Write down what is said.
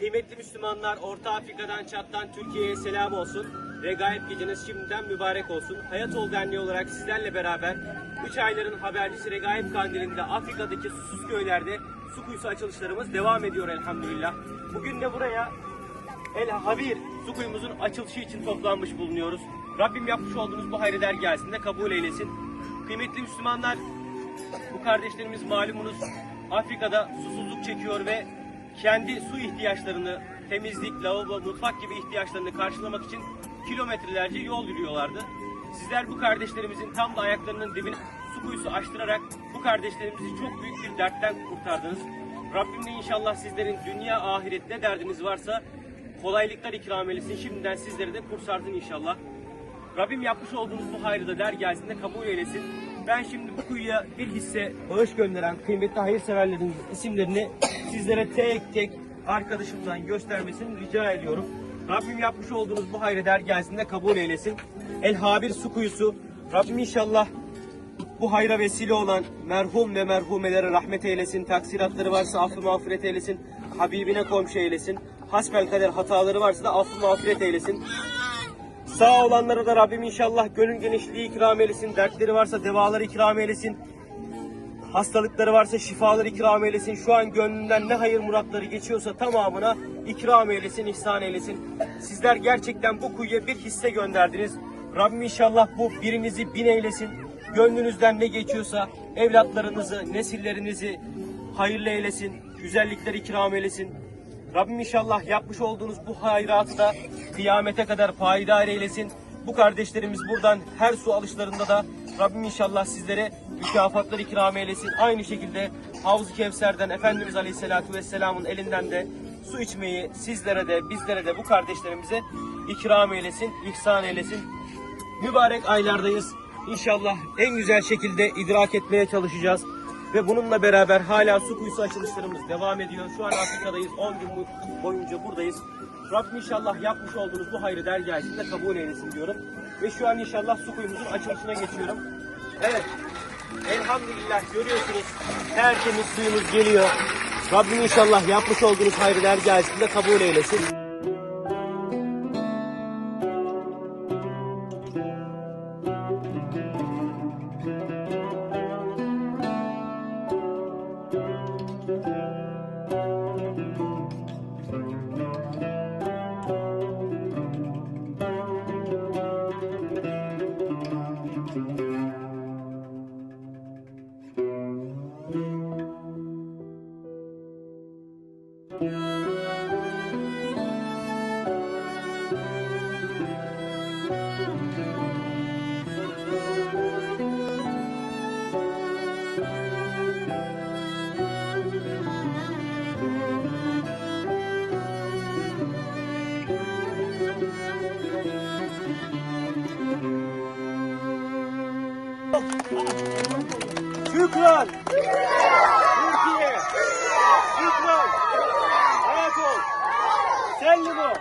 Kıymetli Müslümanlar, Orta Afrika'dan, Çat'tan Türkiye'ye selam olsun. Regaip geceniz şimdiden mübarek olsun. Hayat Ol Derneği olarak sizlerle beraber 3 ayların habercisi Regaip Kandili'nde Afrika'daki susuz köylerde su kuyusu açılışlarımız devam ediyor elhamdülillah. Bugün de buraya El Habir su kuyumuzun açılışı için toplanmış bulunuyoruz. Rabbim yapmış olduğunuz bu hayır dergahsinde kabul eylesin. Kıymetli Müslümanlar, bu kardeşlerimiz malumunuz Afrika'da susuzluk çekiyor ve kendi su ihtiyaçlarını, temizlik, lavabo, mutfak gibi ihtiyaçlarını karşılamak için kilometrelerce yol yürüyorlardı. Sizler bu kardeşlerimizin tam da ayaklarının dibine su kuyusu açtırarak bu kardeşlerimizi çok büyük bir dertten kurtardınız. Rabbim de inşallah sizlerin dünya ahiret ne derdiniz varsa kolaylıklar ikram eylesin. Şimdiden sizleri de kursarsın inşallah. Rabbim yapmış olduğunuz bu hayrı da dergahsinde kabul eylesin. Ben şimdi bu kuyuya bir hisse bağış gönderen kıymetli hayırseverlerin isimlerini sizlere tek tek arkadaşımdan göstermesini rica ediyorum. Rabbim yapmış olduğunuz bu hayrı dergahsinde kabul eylesin. El Habir Su Kuyusu. Rabbim inşallah bu hayra vesile olan merhum ve merhumelere rahmet eylesin. Taksiratları varsa affı mağfiret eylesin. Habibine komşu eylesin. Hasbel kader hataları varsa da affı mağfiret eylesin. Sağ olanlara da Rabbim inşallah gönül genişliği ikram eylesin. Dertleri varsa devaları ikram eylesin. Hastalıkları varsa şifaları ikram eylesin. Şu an gönlünden ne hayır muratları geçiyorsa tamamına ikram eylesin, ihsan eylesin. Sizler gerçekten bu kuyuya bir hisse gönderdiniz. Rabbim inşallah bu birinizi bin eylesin. Gönlünüzden ne geçiyorsa evlatlarınızı, nesillerinizi hayırlı eylesin. Güzellikler ikram eylesin. Rabbim inşallah yapmış olduğunuz bu hayratı da kıyamete kadar payidar eylesin. Bu kardeşlerimiz buradan her su alışlarında da Rabbim inşallah sizlere mükafatlar ikram eylesin. Aynı şekilde Havz-ı Kevser'den Efendimiz Aleyhisselatü Vesselam'ın elinden de su içmeyi sizlere de bizlere de bu kardeşlerimize ikram eylesin, ihsan eylesin. Mübarek aylardayız. İnşallah en güzel şekilde idrak etmeye çalışacağız. Ve bununla beraber hala su kuyusu açılışlarımız devam ediyor. Şu an Afrika'dayız. 10 gün boyunca buradayız. Rabbim inşallah yapmış olduğunuz bu hayrı dergahında kabul eylesin diyorum. Ve şu an inşallah su kuyumuzun açılışına geçiyorum. Evet. Elhamdülillah görüyorsunuz. Tertemiz suyumuz geliyor. Rabbim inşallah yapmış olduğunuz hayrı dergahında kabul eylesin. Şükran. Türkiye. Şükran. Hayat ol. Sellim ol.